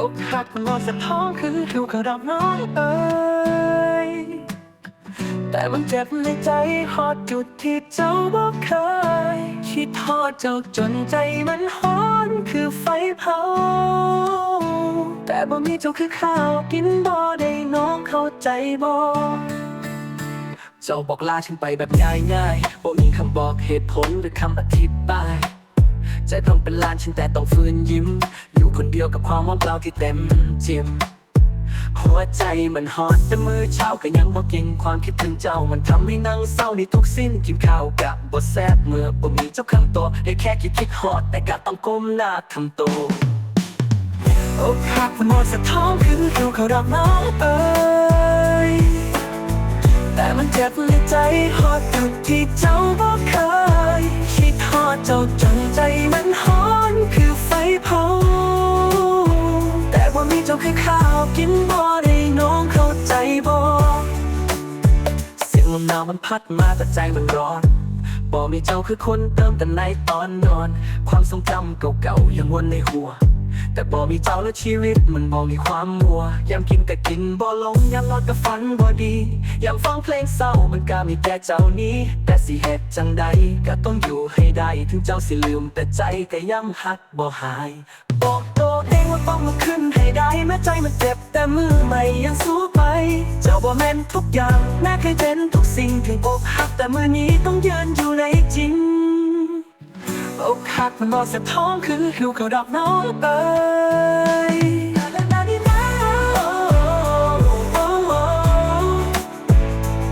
อกหักมันสะท้องคือถูกกระดับน้องเอ้ยแต่มันเจ็บในใจฮอดจุดที่เจ้าบอกเคยคิดทอดเจ้าจนใจมันฮ้อนคือไฟเผา แต่บ่มีเจ้าคือข้าวกินบ่ได้น้องเข้าใจบ่เจ้าบอกลาฉันไปแบบง่ายๆบ่มีคำบอกเหตุผลหรือคำอธิบาย ใจต้องเป็นล้านฉันแต่ต้องฝืนยิ้ม อยู่คนเดียวกับความว่างเปล่าที่เต็มเจียมหัวใจมันฮอตแต่มือเช้าก็ยังบอกเก่งความคิดถึงเจ้ามันทำให้นั่งเศร้าในทุกสิ้นกินข้าวกับบทแซบเมื่อบ่มีเจ้าข้างตัวได้แค่คิดคิดฮอดแต่ก็ต้องก้มหน้าทำตัวอกหักมันหมดสะท้องคือดูเขาดับน้องเอ้ยแต่มันเจ็บในใจฮอดจุดที่เจ้าบ จ้าคือข้าวกินบ่ได้น้องเข้าใจบ่เสียงลมหนาวมันพัดมาแต่ใจมันร้อนบ่มีเจ้าคือคนเติมแต่ในตอนนอน ความทรงจำเก่าๆยังวนในหัว แต่บ่มีเจ้าแล้วชีวิตมันบ่มีความมัวยามกินก็กินบ่ลงยามนอนก็ฝันบ่ดียามฟังเพลงเศร้ามันก็มีแต่เจ้านี้ แต่สิเฮ็ดจังใดก็ต้องอยู่ให้ได้ ถึงเจ้าสิลืมแต่ใจก็ยังหักบ่หาย ตัวเองว่าต้องลุกขึ้นให้ได้แม้ใจมันเจ็บ แต่มือไม่ยังสู้ไป เจ้าบ่แม่นทุกอย่าง แม้เคยเป็นทุกสิ่งถึงอกหักแต่มือนี้ต้องยืนอยู่ในจริงอกหักมันบอเสียท้องคือหิวเขาดอกน้องเอ้ย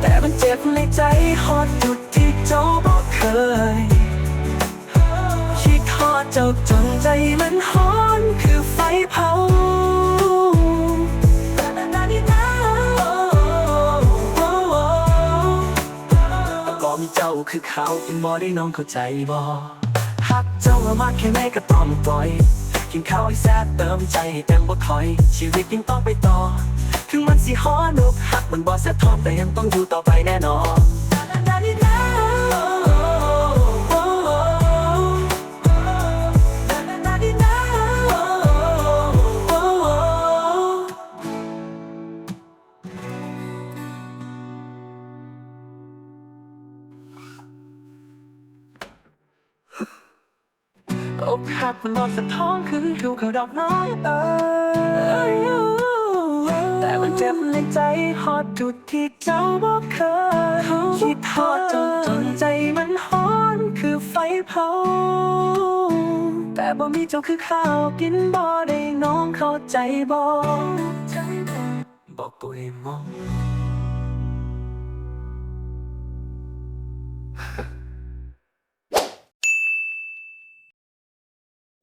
แต่มันเจ็บในใจฮอดจุดที่เจ้าบอกเคยคิดทอดเจ้าจนใจมันฮ้อนคือ คือเขาเป็นบอได้น้องเข้าใจบอหักเจ้ามามาแค่ไหนก็ต้องปล่อยกินข้าวให้แซ่บเติมใจให้เต็มบ่ถอย ชีวิตยังต้องไปต่อ ถึงมันสิฮอนุกหักมันบอแซ่บทองแต่ยังต้องอยู่ต่อไปแน่นอน อกหักมันนอนสะท้องคือดูเขาดอกน้อยเอ้ยแต่มันเจ็บในใจฮอดจุดที่เจ้าบอกเคยคิดทอดจนจนใจมันฮ้อนคือไฟเผา แต่บ่มีเจ้าคือข้าวกินบ่ได้น้องเข้าใจบ่บอกตัวเองมอง